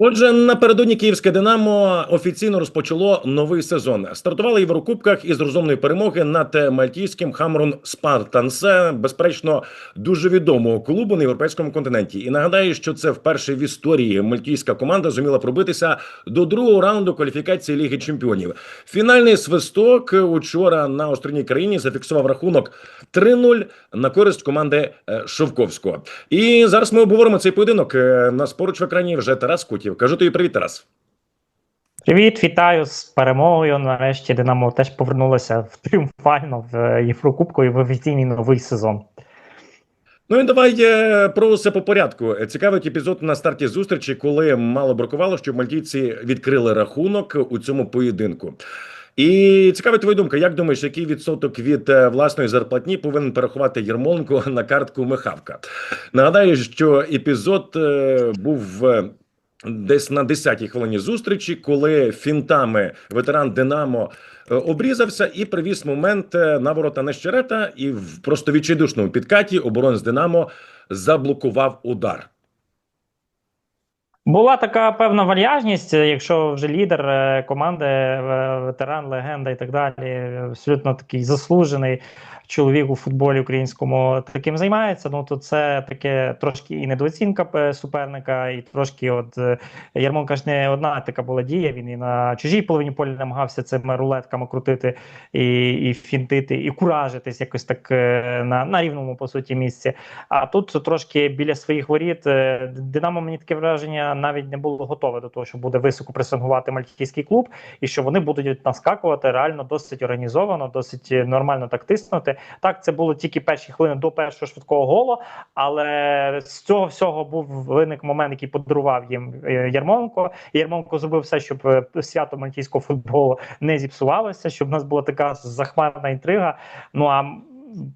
Отже, напередодні київське Динамо офіційно розпочало новий сезон. Стартували Єврокубках із розумної перемоги над мальтійським Хамрон Спартансе, безперечно, дуже відомого клубу на європейському континенті. І нагадаю, що це вперше в історії мальтійська команда зуміла пробитися до другого раунду кваліфікації Ліги Чемпіонів. Фінальний свисток учора на островній країні зафіксував рахунок 3-0 на користь команди е, Шовковського. І зараз ми обговоримо цей поєдинок. Е, Нас поруч в екрані вже Тарас Кутів. Кажу тобі привіт, Тарас. Привіт, вітаю з перемогою. Нарешті Динамо теж повернулося в тріумфально в Єврокубку і в офіційний новий сезон. Ну і давай е, про все по порядку. Цікавий епізод на старті зустрічі, коли мало бракувало, щоб мальтійці відкрили рахунок у цьому поєдинку. І цікава твоя думка, як думаєш, який відсоток від е, власної зарплатні повинен перерахувати Єрмоленко на картку Михавка? Нагадаю, що епізод е, був е, десь на 10-й хвилині зустрічі, коли фінтами ветеран Динамо е, обрізався і привіз момент е, на ворота Нещерета, і в просто відчайдушному підкаті оборонець Динамо заблокував удар. Була така певна вальяжність, якщо вже лідер е, команди, е, ветеран, легенда і так далі, абсолютно такий заслужений чоловік у футболі українському таким займається. Ну то це таке трошки і недооцінка е, суперника, і трошки, от е, Ярмонка ж не одна така була дія. Він і на чужій половині поля намагався цими рулетками крутити і і фінтити, і куражитись якось так е, на на рівному по суті місці. А тут трошки біля своїх воріт е, Динамо мені таке враження навіть не було готове до того, що буде високо пресингувати мальтійський клуб, і що вони будуть наскакувати реально досить організовано, досить нормально так тиснути. Так, це було тільки перші хвилини до першого швидкого голу, але з цього всього був виник момент, який подарував їм е, Ярмоленко. І Ярмоленко зробив все, щоб е, свято мальтійського футболу не зіпсувалося, щоб в нас була така захмарна інтрига. Ну а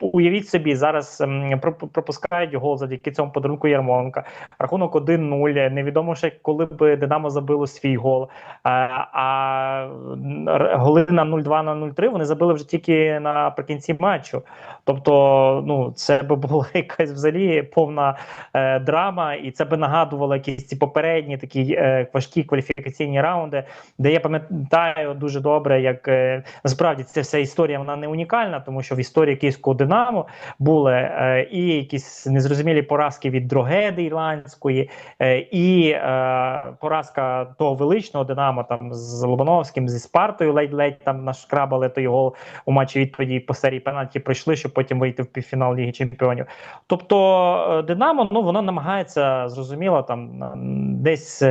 Уявіть собі, зараз ем, пропускають гол завдяки цьому подарунку Ярмоленка. Рахунок 1-0. Невідомо ще коли б Динамо забило свій гол. А, а голи на 0-2 на 0-3 вони забили вже тільки наприкінці матчу. Тобто, ну це би була якась взагалі повна е, драма, і це би нагадувало якісь ці попередні такі е, важкі кваліфікаційні раунди, де я пам'ятаю дуже добре, як е, насправді ця вся історія вона не унікальна, тому що в історії київського Динамо були е, і якісь незрозумілі поразки від Дрогеди ірландської, е, і е, поразка того величного Динамо там з Лобановським, зі Спартою, ледь-ледь там нашкрабали той гол у матчі відповіді по серії пенальті пройшли, щоб потім вийти в півфінал Ліги Чемпіонів. Тобто Динамо ну воно намагається зрозуміло там десь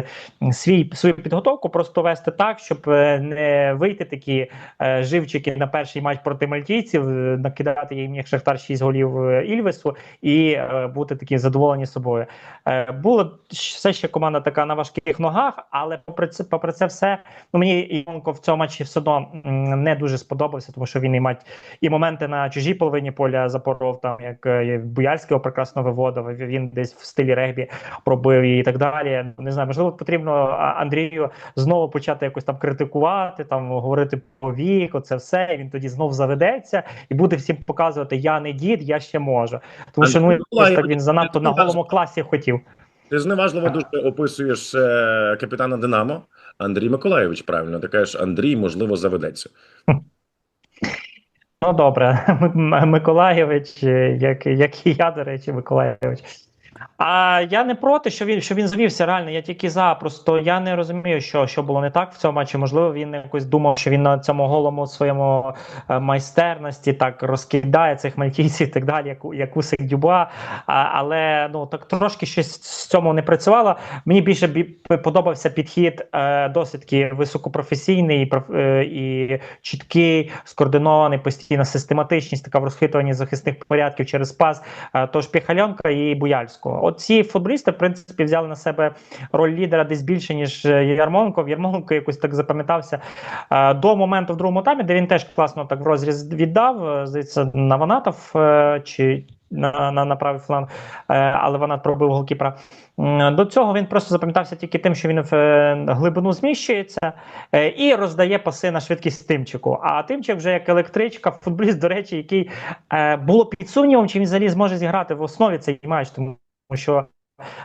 свій свою підготовку просто вести так, щоб не вийти такі живчики на перший матч проти мальтійців, накидати їм як Шахтар 6 голів Ільвесу і бути такі задоволені собою. Була все ще команда така на важких ногах, але попри це, попри це все, ну мені Іванко в цьому матчі все одно не дуже сподобався, тому що він і мать і моменти на чужій половині поля запоров, там як Буяльський його прекрасно виводив. Він десь в стилі регбі пробив і так далі. Не знаю, можливо, потрібно Андрію знову почати якось там критикувати, там говорити по вік, оце все. І він тоді знов заведеться і буде всім показувати: я не дід, я ще можу. Тому що ну так він занадто на голому класі хотів. Ти зневажливо дуже описуєш е, капітана Динамо Андрій Миколаєвич. Правильно ти кажеш, Андрій можливо заведеться. Ну добре, Миколаєвич, як як і я, до речі, Миколаєвич. А я не проти, що він що він звівся реально. Я тільки за. Просто я не розумію, що що було не так в цьому матчі. Можливо, він якось думав, що він на цьому голому своєму е, майстерності так розкидає цих мальтійців і так далі, як як Усик Дюба. А, але ну так трошки щось з цьому не працювало. Мені більше бі, подобався підхід е, досить високопрофесійний і, е, і чіткий, скоординований, постійна систематичність, така в розхитуванні захисних порядків через пас. Е, тож Піхальонка і Буяльського. От ці футболісти, в принципі, взяли на себе роль лідера десь більше, ніж е, Ярмоленко. Ярмоленко якось так запам'ятався е, до моменту в другому таймі, де він теж класно так в розріз віддав. Е, здається, на Ванатов чи. На на, на правий фланг, але вона пробив голкіпера. До цього він просто запам'ятався тільки тим, що він в глибину зміщується і роздає паси на швидкість тимчику. А тимчик вже як електричка, футболіст, до речі, який було під сумнівом, чи він взагалі зможе зіграти в основі цей матч, тому що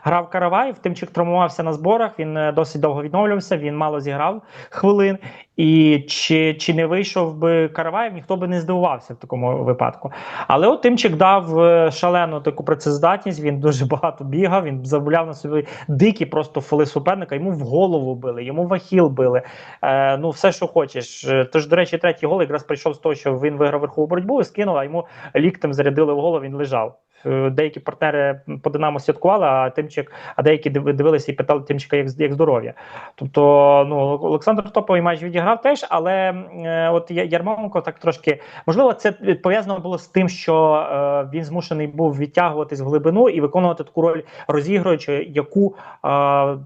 грав Караваєв, Тимчик травмувався на зборах. Він е, досить довго відновлювався. Він мало зіграв хвилин. І чи чи не вийшов би Караваєв, ніхто би не здивувався в такому випадку. Але от Тимчик дав е, шалену таку працездатність. Він дуже багато бігав. Він забуляв на собі дикі просто фоли суперника. Йому в голову били, йому в ахіл били. Е, Ну, все, що хочеш. Е, Тож, до речі, третій гол якраз прийшов з того, що він виграв верхову боротьбу і скинув, а йому ліктем зарядили в голову. Він лежав. Е, Деякі партнери по Динамо святкували, а Тимчик, а деякі див- дивилися і питали Тимчика, як, як здоров'я. Тобто, ну Олександр топовий матч відіграв теж, але е, от Ярмоленко так трошки можливо, це пов'язано було з тим, що е, він змушений був відтягуватись в глибину і виконувати таку роль розігруючи, яку е,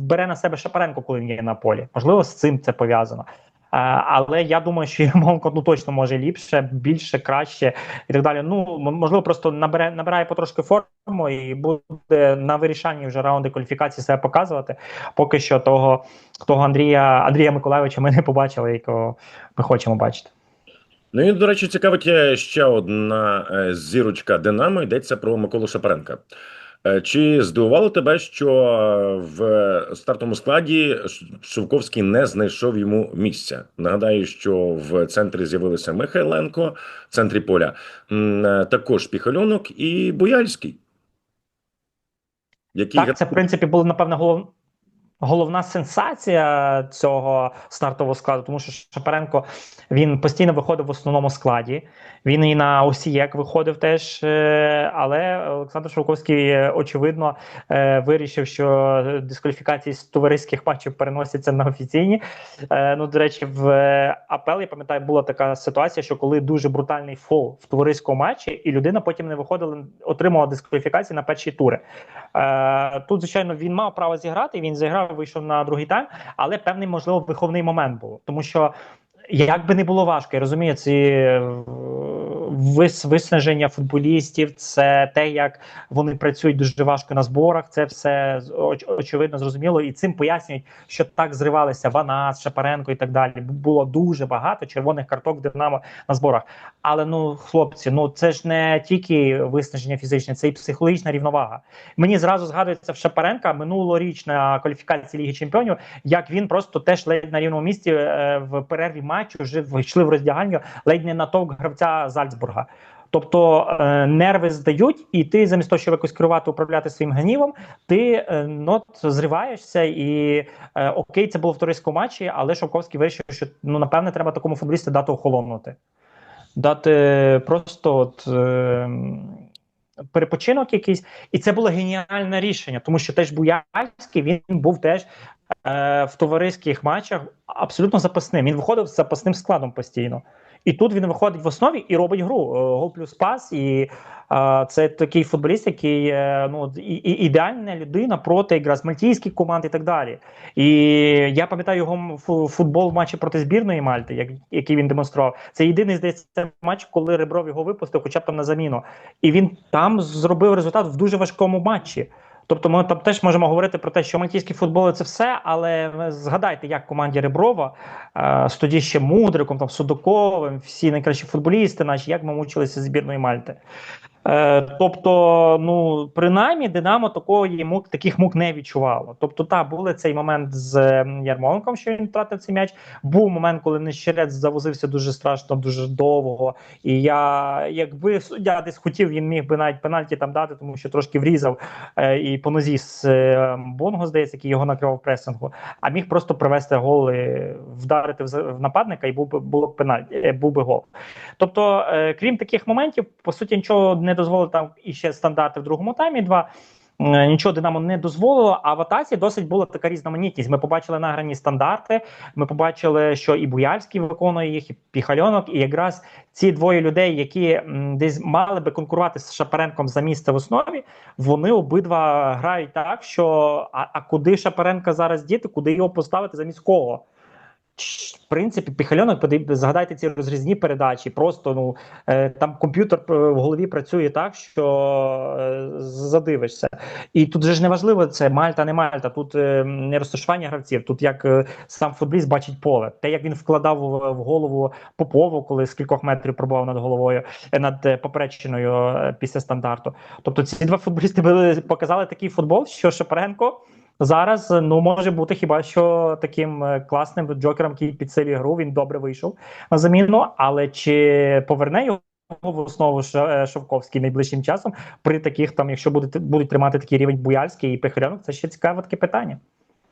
бере на себе Шапаренко, коли він є на полі. Можливо, з цим це пов'язано. Е, Але я думаю, що Ярмоленко ну точно може ліпше, більше, краще і так далі. Ну можливо, просто набере набирає потрошки форму і буде на вирішальні вже раунди кваліфікації себе показувати. Поки що того, того Андрія Андрія Миколайовича ми не побачили, якого ми хочемо бачити. Ну і, до речі, цікавить ще одна е, зірочка Динамо. Йдеться про Миколу Шапаренка. Е, Чи здивувало тебе, що е, в стартовому складі Шовковський не знайшов йому місця? Нагадаю, що в центрі з'явилися Михайленко, в центрі поля е, також Піхальонок і Бояльський. Які Так, це в принципі була напевно голов... головна сенсація цього стартового складу, тому що Шапаренко він постійно виходив в основному складі. Він і на Осієк виходив теж, е, але Олександр Шовковський е, очевидно е, вирішив, що дискваліфікації з товариських матчів переносяться на офіційні. Ну, до речі, в АПЛ, я пам'ятаю, була така ситуація, що коли дуже брутальний фол в товариському матчі, і людина потім не виходила, отримала дискваліфікацію на перші тури. Тут, звичайно, він мав право зіграти. Він зіграв, вийшов на другий тайм, але певний, можливо, виховний момент був, тому що. Як би не було важко, я розумію, ці е, вис, виснаження футболістів, це те, як вони працюють дуже важко на зборах. Це все оч, очевидно зрозуміло, і цим пояснюють, що так зривалися Ванас, Шапаренко і так далі. Було дуже багато червоних карток Динамо на зборах. Але ну, хлопці, ну це ж не тільки виснаження фізичне, це і психологічна рівновага. Мені зразу згадується в Шапаренка минулорічна кваліфікація Ліги Чемпіонів, як він просто теж ледь на рівному місці е, в перерві матчу вже вийшли в роздягальню, ледь не натовк гравця Зальцбурга. Тобто е, нерви здають, і ти замість того, щоб якось керувати, управляти своїм гнівом, ти е, ну, зриваєшся і е, окей, це було в туристському матчі, але Шовковський вирішив, що ну напевне треба такому футболісту дати охолонути. Дати просто от, е, перепочинок якийсь. І це було геніальне рішення, тому що теж Буяльський він був теж е, в товариських матчах абсолютно запасним. Він виходив з запасним складом постійно. І тут він виходить в основі і робить гру. Е, Гол плюс пас. І е, це такий футболіст, який е, ну, і, і, ідеальна людина проти якраз мальтійських команд і так далі. І я пам'ятаю його футбол в матчі проти збірної Мальти, як, який він демонстрував. Це єдиний здається матч, коли Ребров його випустив, хоча б там на заміну. І він там зробив результат в дуже важкому матчі. Тобто ми там теж можемо говорити про те, що мальтійський футбол це все, але згадайте, як команді Реброва е, з тоді ще Мудриком, там Судоковим, всі найкращі футболісти, наші, як ми мучилися збірної Мальти. Е, тобто, ну принаймні, Динамо такої мук, таких мук не відчувало. Тобто, та були цей момент з Ярмоленком, що він втратив цей м'яч. Був момент, коли Нещерець завозився дуже страшно, дуже довго. І я, якби суддя десь хотів, він міг би навіть пенальті там дати, тому що трошки врізав е, і по нозі з е, Бонго, здається, який його накривав пресингу, а міг просто привести гол, і вдарити в, нападника, і був би було б пенальті, е, був би гол. Тобто, е, крім таких моментів, по суті, нічого не дозволило там і ще стандарти в другому таймі. Два Е, нічого Динамо не дозволило. А в атаці досить була така різноманітність. Ми побачили награні стандарти. Ми побачили, що і Буяльський виконує їх, і Піхальонок, і якраз ці двоє людей, які десь мали би конкурувати з Шапаренком за місце в основі, вони обидва грають так, що а, а куди Шапаренка зараз діти, куди його поставити замість кого? В принципі, піхальонок, згадайте ці розрізні передачі. Просто ну е, там комп'ютер е, в голові працює так, що е, задивишся. І тут же ж не важливо, це Мальта, не Мальта. Тут не розташування гравців, тут як сам футболіст бачить поле. Те, як він вкладав в, голову Попову, коли з кількох метрів пробував над головою, над поперечиною після стандарту. Тобто ці два футболісти показали такий футбол, що Шапаренко. Зараз ну може бути хіба що таким е, класним джокером, який підсилює гру. Він добре вийшов на заміну, але чи поверне його в основу е, Шовковський найближчим часом при таких там, якщо будуть, будуть тримати такий рівень Буяльський і Пихарьонок, це ще цікаве таке питання.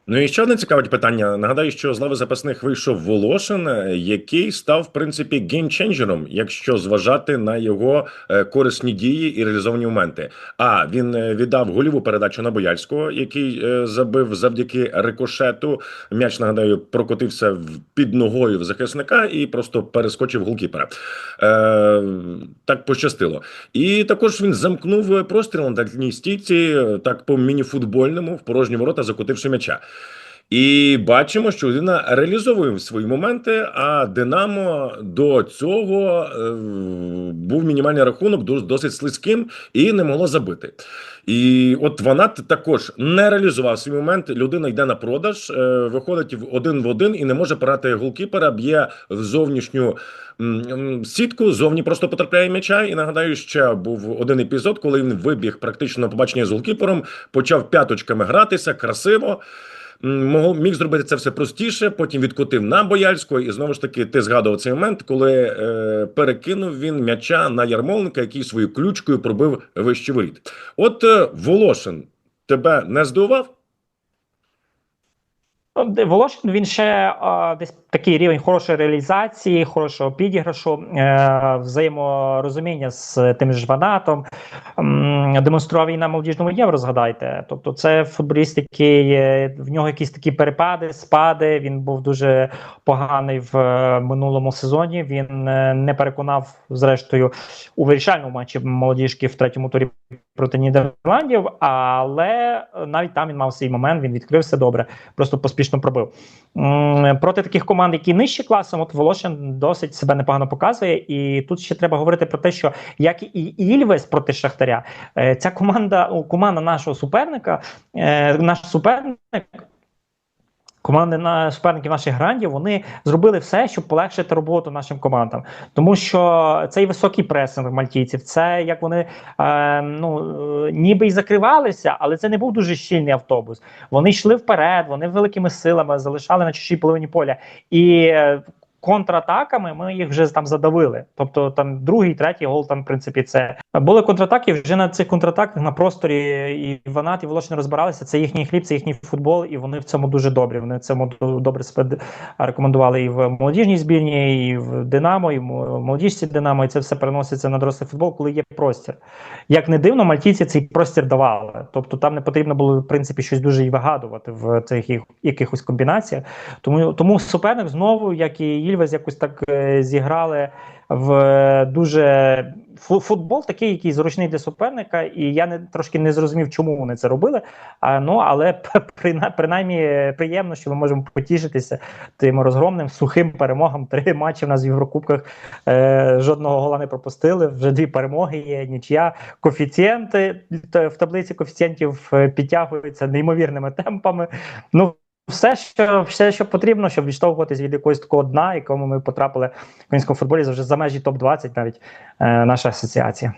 Ну і ще одне цікаве питання. Нагадаю, що з лави запасних вийшов Волошин, е, який став в принципі геймченджером, якщо зважати на його е, корисні дії і реалізовані моменти. А він е, віддав голіву передачу на Бояльського, який забив завдяки рикошету. М'яч нагадаю, прокотився під ногою в захисника і просто перескочив голкіпера. Е, так пощастило. І також він замкнув простріл на дальній стійці, так по мініфутбольному в порожні ворота, закотивши м'яча. І бачимо, що людина реалізовує свої моменти. А Динамо до цього е, був мінімальний рахунок, досить слизьким і не могло забити. І от вона також не реалізував свій момент. Людина йде на продаж, е, виходить в один в один і не може парати голкіпера, б'є в зовнішню сітку. Зовні просто потрапляє м'яча. І нагадаю, ще був один епізод, коли він вибіг практично на побачення з голкіпером, почав п'яточками гратися красиво. Міг зробити це все простіше. Потім відкотив на Бояльського, і знову ж таки, ти згадував цей момент, коли е, перекинув він м'яча на Ярмоленка, який своєю ключкою пробив вище воріт. От е, Волошин тебе не здивував? Ну, Волошин він ще а, десь такий рівень хорошої реалізації, хорошого підіграшу, е, взаєморозуміння з тим ж Ванатом. Демонстрував і на молодіжному євро. Згадайте. Тобто, це футболіст, який в нього якісь такі перепади, спади. Він був дуже поганий в е, минулому сезоні. Він е, не переконав, зрештою, у вирішальному матчі молодіжки в третьому турі проти Нідерландів, але навіть там він мав свій момент, він відкрився добре, просто поспішно пробив. Проти таких команд, які нижче класом, от Волошин досить себе непогано показує. І тут ще треба говорити про те, що як і Ільвес проти Шахтаря, е, ця команда, ну, команда нашого суперника, е, наш суперник. Команди на суперників наших грандів вони зробили все, щоб полегшити роботу нашим командам, тому що цей високий пресинг мальтійців, це як вони е, ну е, ніби й закривалися, але це не був дуже щільний автобус. Вони йшли вперед, вони великими силами залишали на чужій половині поля і. Контратаками ми їх вже там задавили. Тобто там другий, третій гол, там в принципі це були контратаки. Вже на цих контратаках на просторі і Ванат, і Волошин розбиралися. Це їхній хліб, це їхній футбол, і вони в цьому дуже добрі. Вони в цьому добре себе рекомендували і в молодіжній збірні, і в Динамо, і в молодіжці Динамо. І це все переноситься на дорослий футбол, коли є простір. Як не дивно, мальтійці цей простір давали. Тобто там не потрібно було в принципі щось дуже і вигадувати в цих якихось комбінаціях. Тому тому суперник знову, як і Ільвес, якось так е, зіграли в е, дуже футбол, такий, який зручний для суперника, і я не трошки не зрозумів, чому вони це робили. А, ну але прина- принаймні е, приємно, що ми можемо потішитися тим розгромним сухим перемогам. Три матчі в нас в Єврокубках е, жодного гола не пропустили. Вже дві перемоги є, нічия. Коефіцієнти в таблиці коефіцієнтів е, підтягуються неймовірними темпами. Ну, все, що все, що потрібно, щоб відштовхуватись від якогось такого дна, якому ми потрапили в українському футболі вже за межі топ-20, навіть е, наша асоціація.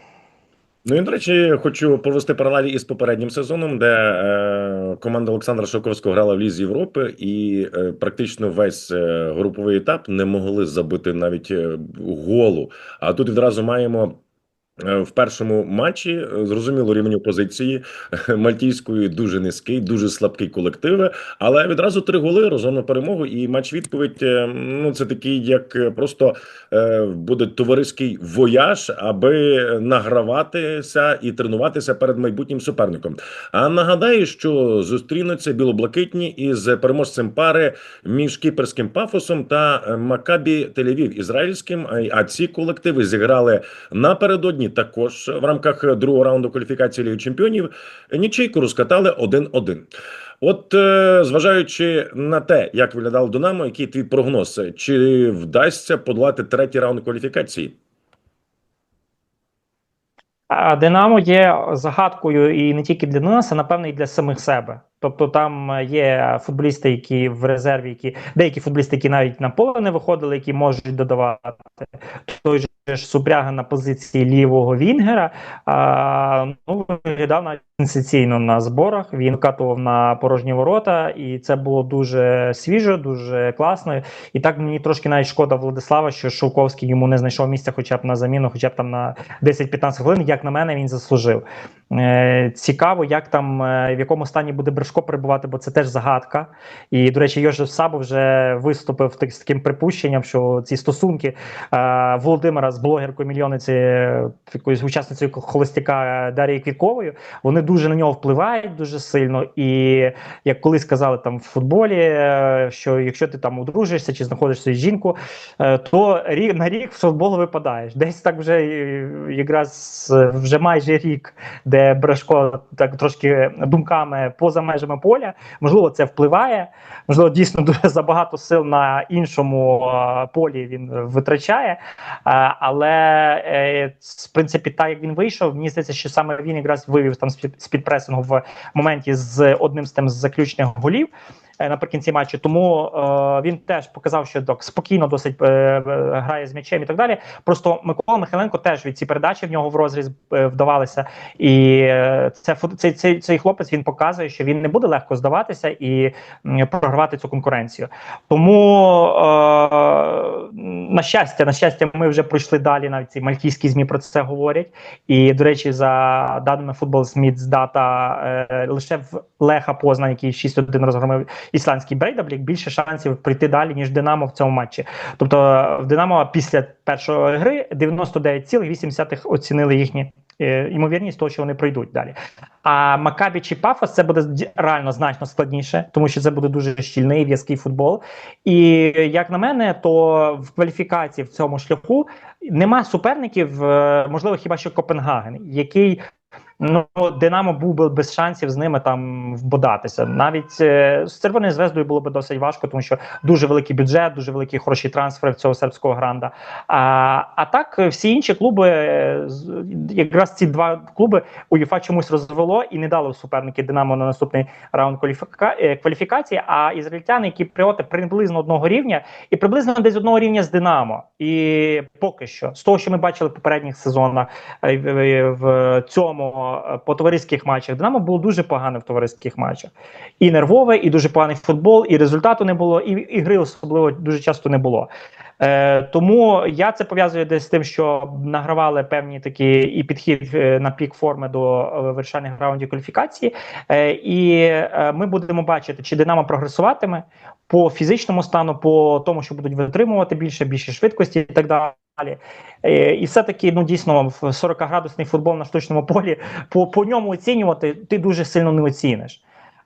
Ну і до речі, хочу провести паралелі із попереднім сезоном, де е, команда Олександра Шовковського грала в Лізі Європи, і е, практично весь е, груповий етап не могли забити навіть е, голу. А тут відразу маємо. Е, В першому матчі е, зрозуміло рівень опозиції е, мальтійської дуже низький, дуже слабкий колективи, але відразу три голи розгромну перемогу. І матч відповідь ну це такий, як просто буде товариський вояж, аби награватися і тренуватися перед майбутнім суперником. А нагадаю, що зустрінуться білоблакитні із переможцем пари між кіперським пафосом та Макабі Тель-Авів ізраїльським. А ці колективи зіграли напередодні також в рамках другого раунду кваліфікації Ліги Чемпіонів нічийку розкатали 1-1. От, е, зважаючи на те, як виглядав Динамо, який твій прогноз, чи вдасться подолати третій раунд кваліфікації? Динамо є загадкою і не тільки для нас, а напевно і для самих себе. Тобто там є футболісти, які в резерві, які деякі футболісти, які навіть на поле не виходили, які можуть додавати. Той же Супряга на позиції лівого Вінгера а, ну, виглядав навіть сенсаційно на зборах. Він катував на порожні ворота, і це було дуже свіжо, дуже класно. І так мені трошки навіть шкода Владислава, що Шовковський йому не знайшов місця, хоча б на заміну, хоча б там на 10-15 хвилин. Як на мене, він заслужив. Е, Цікаво, як там е, в якому стані буде Брешко перебувати, бо це теж загадка. І, до речі, Йожев Сабо вже виступив з таким припущенням, що ці стосунки е, Володимира з блогеркою мільйониці, е, якоюсь учасницею холостяка Дарією Квітковою, вони дуже на нього впливають дуже сильно. І як колись казали там в футболі, е, що якщо ти там одружишся чи знаходиш свою жінку, е, то рік на рік в футбол випадаєш. Десь так вже е, якраз вже майже рік, де Брешко так трошки думками поза межами поля. Можливо, це впливає. Можливо, дійсно дуже забагато сил на іншому полі він витрачає. Але в принципі, так як він вийшов, мені здається, що саме він якраз вивів там з під пресингу в моменті з одним з тим з заключних голів. Е, Наприкінці матчу, тому е, він теж показав, що так спокійно досить е, грає з м'ячем і так далі. Просто Микола Михайленко теж від ці передачі в нього в розріз вдавалися, і це цей, цей, цей хлопець він показує, що він не буде легко здаватися і програвати цю конкуренцію. Тому на щастя, на щастя, ми вже пройшли далі. Навіть ці мальтійські змі про це говорять. І до речі, за даними Football Smiths дата е, лише в Леха Позна, який 6-1 розгромив ісландський Брейдаблік, більше шансів прийти далі ніж Динамо в цьому матчі. Тобто в Динамо після першої гри 99,8 оцінили їхні. е, Ймовірність того, що вони пройдуть далі. А Макабі чи Пафос це буде реально значно складніше, тому що це буде дуже щільний в'язкий футбол. І як на мене, то в кваліфікації в цьому шляху нема суперників, е, можливо, хіба що Копенгаген, який ну Динамо був би без шансів з ними там вбодатися. Навіть е, з червоною звездою було б досить важко, тому що дуже великий бюджет, дуже великі хороші трансфери в цього сербського гранда. А, а так всі інші клуби, е, якраз ці два клуби УЄФА чомусь розвело і не дало суперники Динамо на наступний раунд е, кваліфікації. А ізраїльтяни, які пріоти приблизно одного рівня, і приблизно десь одного рівня з Динамо. І поки що, з того, що ми бачили в попередніх сезонах, в цьому е, по товариських матчах, Динамо було дуже погане в товариських матчах. І нервове, і дуже поганий футбол, і результату не було, і, і гри особливо дуже часто не було. Е, тому я це пов'язую десь з тим, що награвали певні такі і підхід е, на пік форми до е, вирішальних раундів кваліфікації. Е, і е, ми будемо бачити, чи Динамо прогресуватиме по фізичному стану, по тому, що будуть витримувати більше, більше швидкості і так далі. Е, І все-таки ну дійсно в 40-градусний футбол на штучному полі по, по ньому оцінювати ти дуже сильно не оціниш.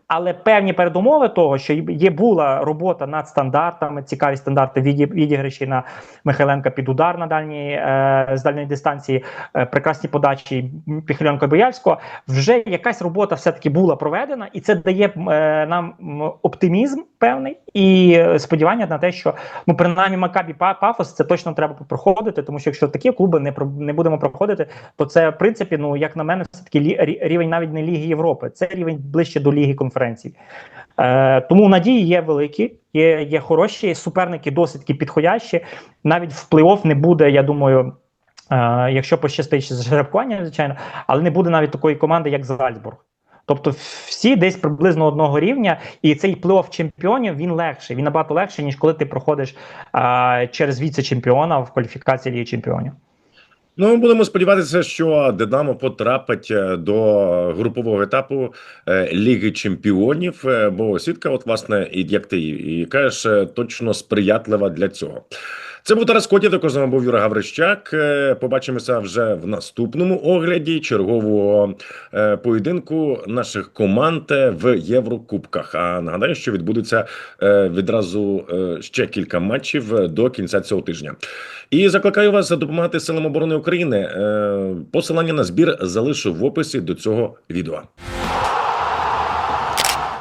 Але певні передумови того, що є була робота над стандартами, цікаві стандарти віді- відіграші на Михайленка під удар на дальній е, з дальньої дистанції, е, прекрасні подачі Піхальонка Бояльського. Вже якась робота все-таки була проведена, і це дає е, нам оптимізм певний і сподівання на те, що ну принаймні Макабі Пафос це точно треба проходити, тому що якщо такі клуби не не будемо проходити, то це в принципі, ну як на мене, все таки рівень навіть не Ліги Європи, це рівень ближче до Ліги конференцій. Е, тому надії є великі, є, є хороші суперники, досить таки підходящі. Навіть в плей-офф не буде, я думаю. Е, якщо пощастить з жеребкування, звичайно, але не буде навіть такої команди, як Зальцбург. Тобто всі десь приблизно одного рівня, і цей плей-офф чемпіонів він легший. Він набагато легший, ніж коли ти проходиш а, через віце-чемпіона в кваліфікації Ліги Чемпіонів. Ну, будемо сподіватися, що Динамо потрапить е, до групового етапу е, Ліги Чемпіонів. е, Бо сітка, от власне, і як ти і кажеш, точно сприятлива для цього. Це був Тарас Котів, також з вами був Юра Гаврищак. Е, Побачимося вже в наступному огляді чергового е, поєдинку наших команд в Єврокубках. А нагадаю, що відбудеться е, відразу е, ще кілька матчів до кінця цього тижня. І закликаю вас допомагати силам оборони України. Е, Посилання на збір залишу в описі до цього відео.